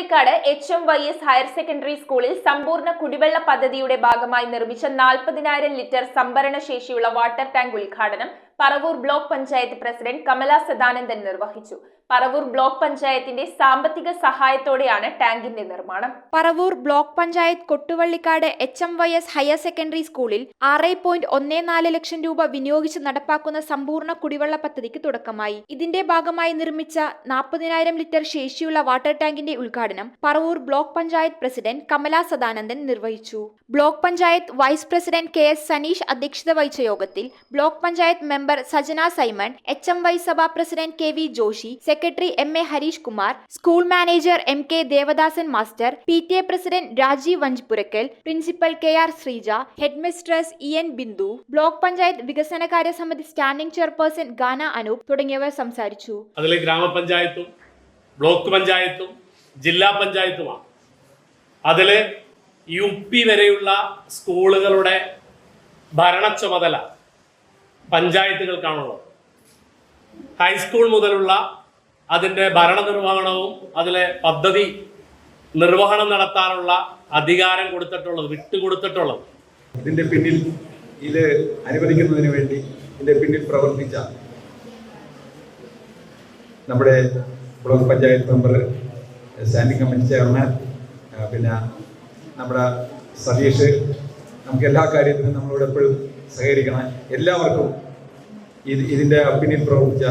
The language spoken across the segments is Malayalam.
Kottuvallikkad H M Y S higher secondary സ്കൂളിൽ സമ്പൂർണ കുടിവെള്ള പദ്ധതിയുടെ ഭാഗമായി നിർമ്മിച്ച നാൽപ്പതിനായിരം ലിറ്റർ സംഭരണ ശേഷിയുള്ള വാട്ടർ ടാങ്ക് ഉദ്ഘാടനം പറവൂർ ബ്ലോക്ക് പഞ്ചായത്ത് പ്രസിഡന്റ് കമല സദാനന്ദൻ നിർവഹിച്ചു. പറവൂർ ബ്ലോക്ക് പഞ്ചായത്തിന്റെ സാമ്പത്തിക സഹായത്തോടെയാണ് ടാങ്കിന്റെ നിർമ്മാണം. Paravur block panchayat Kottuvallikkad H M Y S higher secondary സ്കൂളിൽ ആറ് പോയിന്റ് ഒന്നേ നാല് ലക്ഷം രൂപ വിനിയോഗിച്ച് നടപ്പാക്കുന്ന സമ്പൂർണ കുടിവെള്ള പദ്ധതിക്ക് തുടക്കമായി. ഇതിന്റെ ഭാഗമായി നിർമ്മിച്ച നാൽപ്പതിനായിരം ലിറ്റർ ശേഷിയുള്ള വാട്ടർ ടാങ്കിന്റെ ഉദ്ഘാടനം പറവൂർ ബ്ലോക്ക് പഞ്ചായത്ത് പ്രസിഡന്റ് കമല സദാനന്ദൻ നിർവഹിച്ചു. Block panchayat vice president K S Saneesh അധ്യക്ഷത വഹിച്ച യോഗത്തിൽ block panchayat member Sajana Simon H M Y Sabha president K V Joshi secretary M A Harish Kumar school manager M K Devadasan master P T A president Rajeev Vanchippurakkal principal K R Sreeja head mistress E N Bindu block panchayat വികസനകാര്യ സമിതി സ്റ്റാൻഡിംഗ് ചെയർപേഴ്സൺ ഗാന അനൂപ് തുടങ്ങിയവർ സംസാരിച്ചു. അതിൽ ഗ്രാമപഞ്ചായത്തും ബ്ലോക്ക് പഞ്ചായത്തും ജില്ലാ പഞ്ചായത്തുമാണ്. അതിൽ യു പി വരെയുള്ള സ്കൂളുകളുടെ ഭരണ ചുമതല പഞ്ചായത്തുകൾക്കാണുള്ളത്. ഹൈസ്കൂൾ മുതലുള്ള അതിന്റെ ഭരണനിർവഹണവും അതിലെ പദ്ധതി നിർവഹണം നടത്താനുള്ള അധികാരം കൊടുത്തിട്ടുള്ളത് വിട്ടുകൊടുത്തിട്ടുള്ളത്. ഇതിന്റെ പിന്നിൽ ഇത് അനുവദിക്കുന്നതിന് വേണ്ടി ഇതിന്റെ പിന്നിൽ പ്രവർത്തിച്ച നമ്മുടെ block panchayat member standing committee chairman പിന്നെ നമ്മുടെ സതീഷ്. നമുക്ക് എല്ലാ കാര്യത്തിനും നമ്മളോട് എപ്പോഴും സഹകരിക്കണം. എല്ലാവർക്കും ഇത് ഇതിന്റെ പിന്നിൽ പ്രവർത്തിച്ച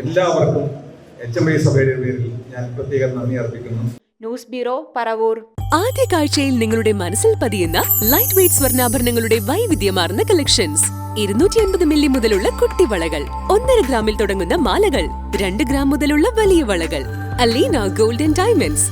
എല്ലാവർക്കും എച്ച് എം ഐ സഭയുടെ പേരിൽ ഞാൻ പ്രത്യേക നന്ദി അർപ്പിക്കുന്നു. News bureau Paravur. ആദ്യ കാഴ്ചയിൽ നിങ്ങളുടെ മനസ്സിൽ പതിയുന്ന ലൈറ്റ് വെയ്റ്റ് സ്വർണാഭരണങ്ങളുടെ വൈവിധ്യമാർന്ന കളക്ഷൻസ് ഇരുന്നൂറ്റി അൻപത് മില്ലി മുതലുള്ള കുട്ടിവളകൾ. ഒന്നര ഗ്രാമിൽ തുടങ്ങുന്ന മാലകൾ. രണ്ട് ഗ്രാം മുതലുള്ള വലിയ വളകൾ. Aleena golden diamonds.